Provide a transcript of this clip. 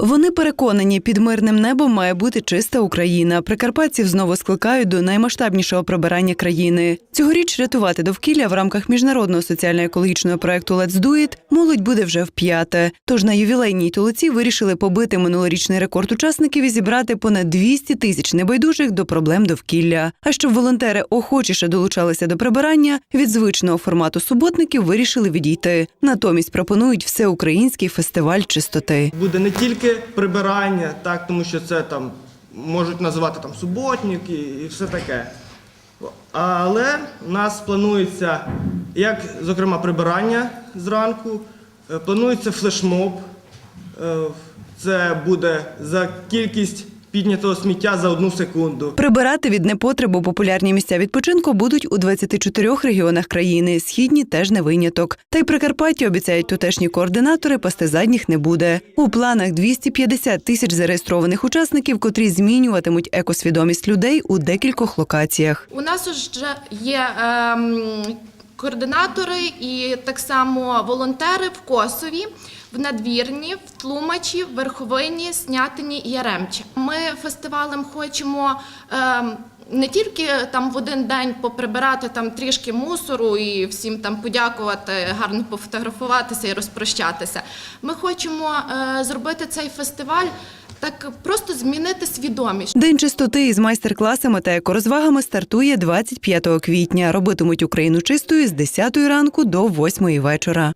Вони переконані, під мирним небом має бути чиста Україна. Прикарпатців знову скликають до наймасштабнішого прибирання країни. Цьогоріч рятувати довкілля в рамках міжнародного соціально-екологічного проекту Let's Do It молодь буде вже вп'яте. Тож на ювілейній тулиці вирішили побити минулорічний рекорд учасників і зібрати понад 200 тисяч небайдужих до проблем довкілля. А щоб волонтери охочіше долучалися до прибирання, від звичного формату суботників вирішили відійти. Натомість пропонують всеукраїнський фестиваль чистоти. Буде не тільки прибирання, так, тому що це там можуть називати там суботник і, і все таке. Але у нас планується як, зокрема, прибирання зранку, е, планується флешмоб. Е, Це буде за кількість піднятого сміття за одну секунду. Прибирати від непотребу популярні місця відпочинку будуть у 24 регіонах країни. Східні теж не виняток. Та й Прикарпаття обіцяють тутешні координатори, пасти задніх не буде. У планах 250 тисяч зареєстрованих учасників, котрі змінюватимуть екосвідомість людей у декількох локаціях. У нас вже є ем, координатори і так само волонтери в Косові, в Надвірні, в Тлумачі, в Верховині, Снятині і Яремчі. Ми фестивалем хочемо. Ем, не тільки там в один день поприбирати там трішки мусору і всім там подякувати, гарно пофотографуватися і розпрощатися. Ми хочемо е, зробити цей фестиваль так просто змінити свідомість. День чистоти із майстер-класами та екорозвагами стартує 25 квітня. Робитимуть Україну чистою з 10 ранку до 8 вечора.